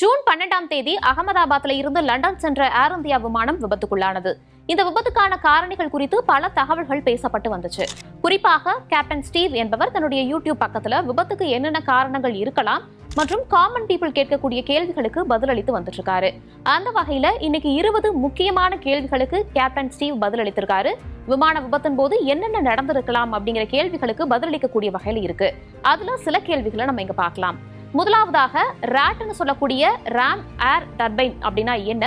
June பன்னெண்டாம் தேதி அகமதாபாத்ல இருந்து லண்டன் சென்ற ஏர் இந்தியா விமானம் விபத்துக்குள்ளானது. இந்த விபத்துக்கான காரணிகள் குறித்து பல தகவல்கள் பேசப்பட்டு வந்துச்சு. குறிப்பாக கேப்டன் ஸ்டீவ் என்பவர் தன்னுடைய யூடியூப் பக்கத்துல விபத்துக்கு என்னென்ன காரணங்கள் இருக்கலாம் மற்றும் காமன் பீப்புள் கேட்கக்கூடிய கேள்விகளுக்கு பதிலளித்து வந்துட்டு இருக்காரு அந்த வகையில இன்னைக்கு இருபது முக்கியமான கேள்விகளுக்கு கேப்டன் ஸ்டீவ் பதிலளித்திருக்காரு. விமான விபத்தின் போது என்னென்ன நடந்திருக்கலாம் அப்படிங்கிற கேள்விகளுக்கு பதிலளிக்கக்கூடிய வகையில் இருக்கு. அதுல சில கேள்விகளை நம்ம இங்க பார்க்கலாம். முதலாவதாக ரேட்னு சொல்லக்கூடிய ரேம் ஏர் டர்பைன் அப்படின்னா என்ன?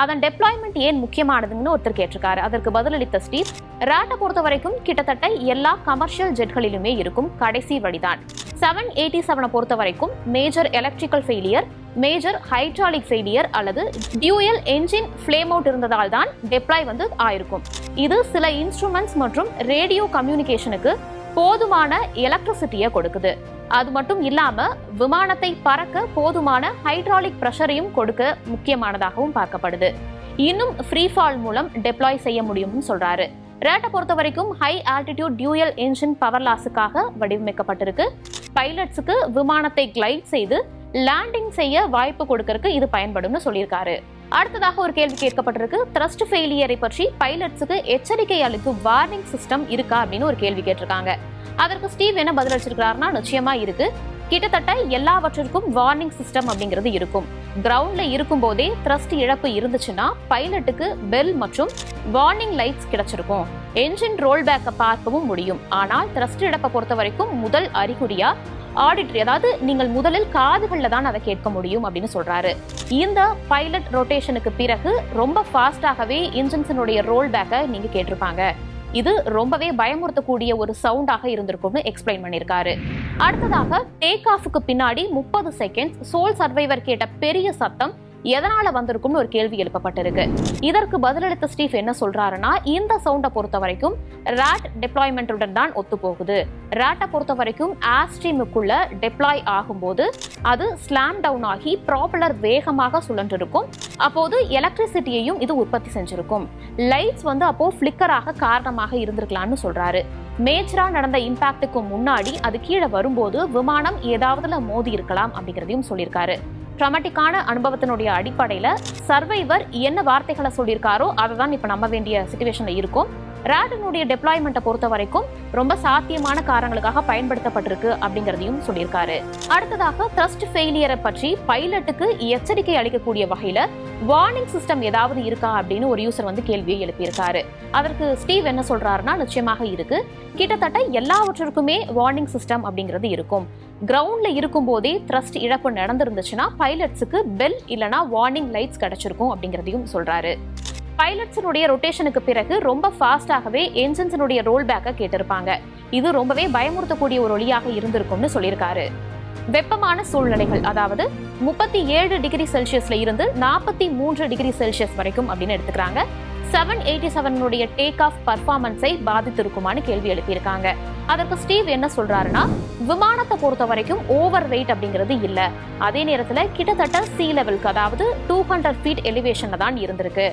அதன் டெப்ளாய்மெண்ட் ஏன் முக்கியமானதுன்னு ஒருத்தர் கேட்டிருக்காரு. அதற்கு பதிலளித்த ஸ்டீவ் ரேட்டை பொறுத்த வரைக்கும் கிட்டத்தட்ட எல்லா கமர்ஷியல் ஜெட்களிலுமே இருக்கும் கடைசி வழிதான். செவன் எயிட்டி செவனை பொறுத்த வரைக்கும் major electrical failure major hydraulic failure அல்லது டியூயல் என்ஜின் ஃப்ளேம் அவுட் இருந்ததால் தான் டெப்ளாய் வந்து ஆயிருக்கும். இது சில இன்ஸ்ட்ருமெண்ட்ஸ் மற்றும் ரேடியோ கம்யூனிகேஷனுக்கு போதுமான எலக்ட்ரிசிட்டியை கொடுக்குது. அது மட்டும் இல்லாம விமானத்தை பறக்க போதுமான ஹைட்ராலிக் ப்ரெஷரையும் கொடுக்க முக்கியமானதாகவும் பார்க்கப்படுது. இன்னும் ஃப்ரீ ஃபால் மூலம் டெப்ளாய் செய்ய முடியும்னு சொல்றாரு. ரேட்டை பொறுத்த வரைக்கும் high altitude dual engine power லாஸுக்காக வடிவமைக்கப்பட்டிருக்கு. பைலட்ஸுக்கு விமானத்தை கிளைட் செய்து லேண்டிங் செய்ய வாய்ப்பு கொடுக்கறதுக்கு இது பயன்படும்னு சொல்லியிருக்காரு. அடுத்ததாக ஒரு கேள்வி கேட்கப்பட்டிருக்கு. த்ரஸ்ட் ஃபெயிலியரை பற்றி பைலட்ஸுக்கு எச்சரிக்கை அளிக்கும் வார்னிங் சிஸ்டம் இருக்கா அப்படின்னு ஒரு கேள்வி கேட்டிருக்காங்க. அதற்கு ஸ்டீவ் என்ன பதிலளிச்சிருக்கிறாருன்னா நிச்சயமா இருக்கு. கிட்டத்தட்ட எல்லாவற்றிற்கும் வார்னிங் சிஸ்டம் அப்படிங்கிறது இருக்கும். கிரவுண்ட்ல இருக்கும் போதே த்ரஸ்ட் இழப்பு இருந்துச்சுன்னா பைலட்டுக்கு பெல் மற்றும் வார்னிங் லைட்ஸ் கிடைச்சிருக்கும். என்ஜின் ரோல் பேக்கை பார்க்கவும் முடியும். ஆனால் த்ரஸ்ட் இழப்பை பொறுத்த வரைக்கும் முதல் அறிகுறியா ஆடிட்ரி அதாவது நீங்கள் முதலில் காதுகளில் தான் அதை கேட்க முடியும் அப்படின்னு சொல்றாரு. இந்த பைலட் ரொட்டேஷனுக்கு பிறகு ரொம்ப ஃபாஸ்டாகவே இன்ஜின்ஸினுடைய ரோல் பேக்கை நீங்க கேட்டிருப்பாங்க. இது ரொம்பவே பயமுறுத்தக்கூடிய ஒரு சவுண்டாக இருந்திருக்கும்னு எக்ஸ்பிளைன் பண்ணியிருக்காரு. அடுத்ததாக டேக் ஆஃபுக்கு பின்னாடி முப்பது செகண்ட்ஸ் சோல் சர்வைவர் கேட்ட பெரிய சத்தம் எதனால வந்திருக்கும்னு ஒரு கேள்வி எழுப்பப்பட்டிருக்கு. இதற்கு பதிலளித்த ஸ்டீஃப் என்ன சொல்றாருன்னா இந்த சவுண்டை பொறுத்த வரைக்கும் ரேட் டெப்ளாய்மெண்ட்டுடன் தான் ஒத்து போகுது ரேட்டை பொறுத்த வரைக்கும் ஆஸ்ட்ரீமுக்குள்ள டெப்ளாய் ஆகும்போது அது ஸ்லாம் டவுன் ஆகி ப்ராப்பலர் வேகமாக சுழன்றிருக்கும். அப்போது எலக்ட்ரிசிட்டியையும் இது உற்பத்தி செஞ்சிருக்கும். லைட்ஸ் வந்து அப்போ ஃபிளிக்கராக காரணமாக இருந்திருக்கலாம்னு சொல்றாரு. மேஜரா நடந்த இம்பாக்டுக்கு முன்னாடி அது கீழே வரும்போது விமானம் ஏதாவதுல மோதி இருக்கலாம் அப்படிங்கிறதையும் சொல்லியிருக்காரு. ட்ரமட்டிக்கான அனுபவத்தினுடைய அடிப்படையில சர்வைவர் என்ன வார்த்தைகளை சொல்லியிருக்காரோ அதை தான் இப்போ நம்ப வேண்டிய சுச்சுவேஷன்ல இருக்கும். ரேடனுடைய டெப்ளாய்மெண்ட்டை பொறுத்த வரைக்கும் ரொம்ப சாத்தியமான காரணங்களுக்காக பயன்படுத்தப்பட்டிருக்கு அப்படிங்கிறதையும் சொல்லியிருக்காரு. அடுத்ததாக த்ரஸ்ட் ஃபெயிலியரை பற்றி பைலட்டுக்கு எச்சரிக்கை அளிக்கக்கூடிய வகையில வார்னிங் சிஸ்டம் ஏதாவது இருக்கா அப்படின்னு ஒரு யூசர் வந்து கேள்வியை எழுப்பியிருக்காரு. அதற்கு ஸ்டீவ் என்ன சொல்றாருன்னா நிச்சயமாக இருக்கு. கிட்டத்தட்ட எல்லாவற்றிற்குமே வார்னிங் சிஸ்டம் அப்படிங்கிறது இருக்கும். கிரவுண்ட்ல இருக்கும் போதே த்ரஸ்ட் இழப்பு நடந்திருந்துச்சுன்னா பைலட்ஸுக்கு பெல் இல்லைனா வார்னிங் லைட்ஸ் கிடைச்சிருக்கும் அப்படிங்கிறதையும் சொல்றாரு. பைலட்ஸினுடைய ரொட்டேஷனுக்கு பிறகு ரொம்ப ஃபாஸ்டாகவே என்ஜின்ஸினுடைய ரோல் பேக்கை கேட்டிருப்பாங்க. இது ரொம்பவே பயமுறுத்தக்கூடிய ஒரு ஒளியாக இருந்திருக்கும்னு சொல்லியிருக்காரு. வெப்பமான சூழ்நிலைகள் அதாவது முப்பத்தி ஏழு டிகிரி செல்சியஸ்ல இருந்து நாற்பத்தி மூன்று டிகிரி செல்சியஸ் வரைக்கும் அப்படின்னு எடுத்துக்கிறாங்க. செவன் எயிட்டி செவனுடைய டேக் ஆஃப் பர்ஃபார்மன்ஸை பாதித்திருக்குமான்னு கேள்வி எழுப்பியிருக்காங்க. அதற்கு ஸ்டீவ் என்ன சொல்றாருன்னா விமானத்தை பொறுத்த வரைக்கும் ஓவர் வெயிட் அப்படிங்கிறது இல்ல. அதே நேரத்துல கிட்டத்தட்ட சி லெவலுக்கு அதாவது டூ ஹண்ட்ரட் ஃபீட் எலிவேஷன்ல தான் இருந்திருக்கு.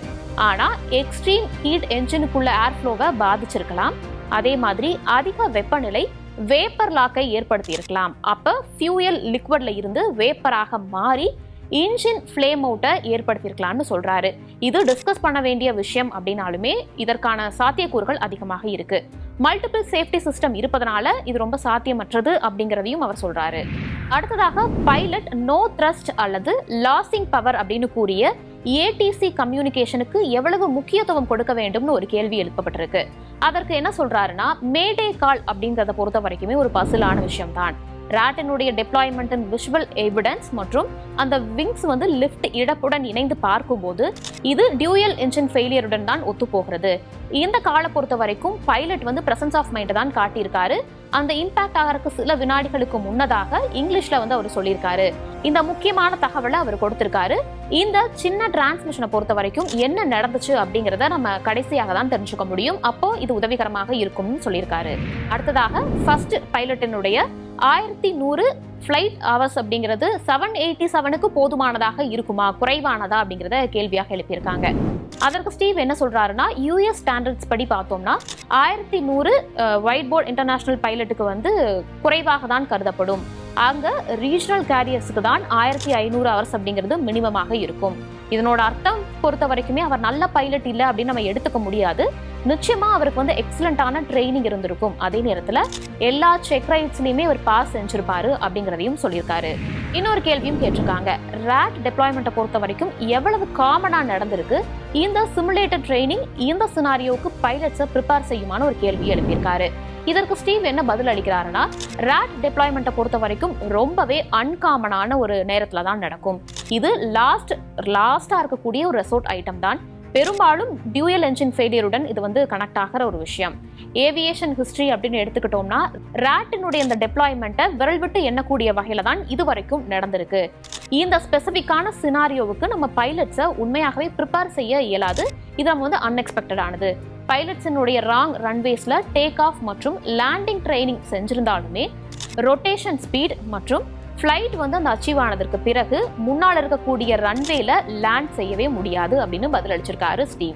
ஆனா எக்ஸ்ட்ரீம் ஹீட் என்ஜினுக்குள்ள ஏர் ஃப்ளோவை பாதிச்சிருக்கலாம். அதே மாதிரி அதிக வெப்பநிலை வேப்பர் லாக்கை ஏற்படுத்தி இருக்கலாம் அப்ப ஃபியூயல் லிக்விட்ல இருந்து வேப்பராக மாறி இன்ஜின் ஃப்ளேம் அவுட்டை ஏற்படுத்தியிருக்கலாம்னு சொல்கிறாரு இது டிஸ்கஸ் பண்ண வேண்டிய விஷயம் அப்படின்னாலுமே இதற்கான சாத்தியக்கூறுகள் அதிகமாக இருக்குது மல்டிபிள் சேஃப்டி சிஸ்டம் இருப்பதனால இது ரொம்ப சாத்தியமற்றது அப்படிங்கிறதையும் அவர் சொல்கிறாரு அடுத்ததாக பைலட் நோ த்ரஸ்ட் அல்லது லாசிங் பவர் அப்படின்னு கூறிய ஏடிசி கம்யூனிகேஷனுக்கு எவ்வளவு முக்கியத்துவம் கொடுக்க வேண்டும்னு ஒரு கேள்வி எழுப்பப்பட்டிருக்கு. அதற்கு என்ன சொல்றாருன்னா மேடே கால் அப்படிங்கிறத பொறுத்த வரைக்குமே ஒரு பசிலான விஷயம் தான் ராட்டினுடைய டெப்ளாய்மெண்ட்டின் விஷுவல் எவிடன்ஸ் மற்றும் அந்த விங்ஸ் வந்து லிஃப்ட் இடப்புடன் இணைந்து பார்க்கும்போது இது டியூயல் இன்ஜின் ஃபெயிலியருடன் தான் ஒத்துப்போகிறது. இந்த காலை பொறுத்த வரைக்கும் பைலட் வந்து பிரசன்ஸ் ஆஃப் மைண்டை தான் காட்டியிருக்காரு. அந்த இம்பாக்ட் ஆகிறதுக்கு சில வினாடிகளுக்கு முன்னதாக இங்கிலீஷ்ல வந்து அவர் சொல்லியிருக்காரு. இந்த முக்கியமான தகவலை அவர் கொடுத்திருக்காரு. இந்த சின்ன டிரான்ஸ்மிஷனை பொறுத்த வரைக்கும் என்ன நடந்துச்சு அப்படிங்கிறத நம்ம கடைசியாக தான் தெரிஞ்சுக்க முடியும். அப்போ இது உதவிகரமாக இருக்கும்னு சொல்லியிருக்காரு. அடுத்ததாக ஃபர்ஸ்ட் பைலட்டினுடைய ஆயிரத்தி நூறு ஃப்ளைட் ஹவர்ஸ் அப்படிங்கிறது செவன் எயிட்டி செவனுக்கு போதுமானதாக இருக்குமா? குறைவானதா அப்படிங்கிறத கேள்வியாக எழுப்பியிருக்காங்க. அதற்கு ஸ்டீவ் என்ன சொல்கிறாருன்னா யூஎஸ் ஸ்டாண்டர்ட்ஸ் படி பார்த்தோம்னா ஆயிரத்தி நூறு ஒயிட் போர்ட் இன்டர்நேஷ்னல் பைலட்டுக்கு வந்து குறைவாக தான் கருதப்படும். அங்கே ரீஜனல் கேரியர்ஸுக்கு தான் ஆயிரத்தி ஐநூறு ஹவர்ஸ் அப்படிங்கிறது மினிமமாக இருக்கும். இதனோட அர்த்தம் பொறுத்த வரைக்குமே அவர் நல்ல பைலட் இல்லை அப்படின்னு நம்ம எடுத்துக்க முடியாது. நிச்சயமா அவருக்கு வந்து எக்ஸலண்டான ட்ரைனிங் இருந்திருக்கும். அதே நேரத்துல எல்லா செக் ரைட்ஸ்லயுமே அவர் பாஸ் செஞ்சிருப்பாரு அப்படிங்கிறதையும் சொல்லியிருக்காரு. இன்னொரு கேள்வியும் கேட்டிருக்காங்க. ரேட் டெப்ளாய்மெண்ட்டை பொறுத்த வரைக்கும் எவ்வளவு காமனா நடந்திருக்கு? இந்த சிமுலேட்டட் ட்ரைனிங் இந்த சினாரியோவுக்கு பைலட்ஸை ப்ரிப்பேர் செய்யுமான ஒரு கேள்வி எழுப்பியிருக்காரு. இதற்கு ஸ்டீவ் என்ன பதில் அளிக்கிறாருன்னா ரேட் டெப்ளாய்மெண்ட்டை பொறுத்த வரைக்கும் ரொம்பவே அன்காமனான ஒரு நேரத்தில் தான் நடக்கும். இது லாஸ்ட் லாஸ்ட்டாக இருக்கக்கூடிய ஒரு ரெசோர்ட் ஐட்டம் தான். பெரும்பாலும் டியூயல் என்ஜின் ஃபெயிலியருடன் இது வந்து கனெக்ட் ஆகிற ஒரு விஷயம். ஏவியேஷன் ஹிஸ்டரி அப்படின்னு எடுத்துக்கிட்டோம்னா ரேட்டினுடைய இந்த டெப்ளாய்மெண்ட்டை விரல் விட்டு எண்ணக்கூடிய வகையில தான் இது வரைக்கும் நடந்திருக்கு. இந்த ஸ்பெசிஃபிக்கான சினாரியோவுக்கு நம்ம பைலட்ஸை உண்மையாகவே ப்ரிப்பேர் செய்ய இயலாது. இது நம்ம வந்து அன்எக்ஸ்பெக்டடானது பைலட்ஸினுடைய ராங் ரன்வேஸில் டேக் ஆஃப் மற்றும் லேண்டிங் ட்ரைனிங் செஞ்சிருந்தாலுமே ரொட்டேஷன் ஸ்பீட் மற்றும் ஃப்ளைட் வந்து அந்த அச்சீவ் ஆனதற்கு பிறகு முன்னால் இருக்கக்கூடிய ரன்வேல லேண்ட் செய்யவே முடியாது அப்படின்னு பதிலளிச்சிருக்காரு ஸ்டீவ்.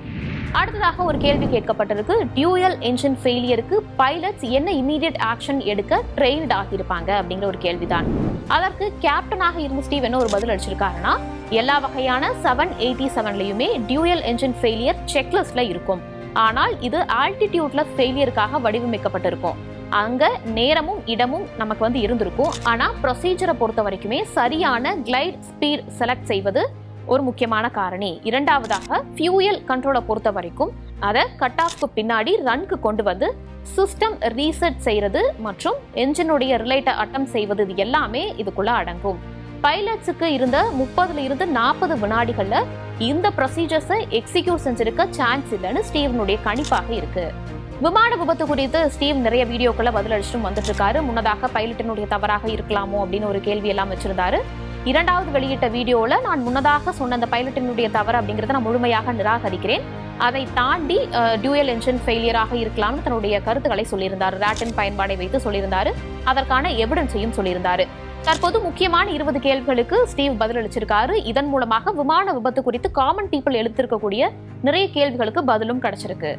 அடுத்ததாக ஒரு கேள்வி கேட்கப்பட்டிருக்கு. டியூயல் என்ஜின் ஃபெயிலியருக்கு பைலட்ஸ் என்ன இமீடியட் ஆக்ஷன் எடுக்க ட்ரெயின்ட் ஆகியிருப்பாங்க அப்படிங்கிற ஒரு கேள்விதான். அதற்கு கேப்டனாக இருந்த ஸ்டீவ் என்ன ஒரு பதில் அளிச்சிருக்காருன்னா எல்லா வகையான செவன் எயிட்டி செவன்லையுமே டியூயல் என்ஜின் ஃபெயிலியர் செக்லிஸ்ட்ல இருக்கும். ஆனால் இது ஆல்டிடியூட்ல ஃபெயிலியருக்காக வடிவமைக்கப்பட்டிருக்கும். அங்க நேரமும் இடமும் நமக்கு வந்து இருந்திருக்கும். ஆனா ப்ரொசீஜரை பொறுத்த வரைக்குமே சரியான கிளைட் ஸ்பீட் செலக்ட் செய்வது ஒரு முக்கியமான காரணி. இரண்டாவதாக ஃபியூயல் கண்ட்ரோலை பொறுத்த வரைக்கும் அதை கட் ஆஃப்க்கு பின்னாடி ரன்க்கு கொண்டு வந்து சிஸ்டம் ரீசெட் செய்யறது மற்றும் என்ஜினுடைய ரிலேட்டை அட்டம் செய்வது இது எல்லாமே இதுக்குள்ள அடங்கும். பைலட்ஸுக்கு இருந்த முப்பதுல இருந்து நாற்பது வினாடிகள்ல இந்த ப்ரொசீஜர்ஸை எக்ஸிக்யூட் செஞ்சிருக்க சான்ஸ் இல்லைன்னு ஸ்டீவனுடைய கணிப்பாக இருக்கு. விமான விபத்து குறித்து ஸ்டீவ் நிறைய வீடியோக்களை பதிலளிச்சுட்டும் வந்துட்டு இருக்காரு முன்னதாக பைலட்டினுடைய தவறாக இருக்கலாமோ அப்படின்னு ஒரு கேள்வி எல்லாம் வச்சிருந்தாரு. இரண்டாவது வெளியிட்ட வீடியோல நான் முன்னதாக சொன்ன அந்த பைலட்டினுடைய தவறு அப்படிங்கறத நான் முழுமையாக நிராகரிக்கிறேன். அதை தாண்டி டியூயல் என்ஜின் ஃபெயிலியராக இருக்கலாம்னு தன்னுடைய கருத்துக்களை சொல்லியிருந்தார். ரேட்டின் பயன்பாடை வைத்து சொல்லியிருந்தாரு. அதற்கான எவிடன்ஸையும் சொல்லியிருந்தாரு. தற்போது முக்கியமான இருபது கேள்விகளுக்கு ஸ்டீவ் பதிலளிச்சிருக்காரு இதன் மூலமாக விமான விபத்து குறித்து காமன் பீப்புள் எழுத்திருக்கக்கூடிய நிறைய கேள்விகளுக்கு பதிலும் கிடைச்சிருக்கு.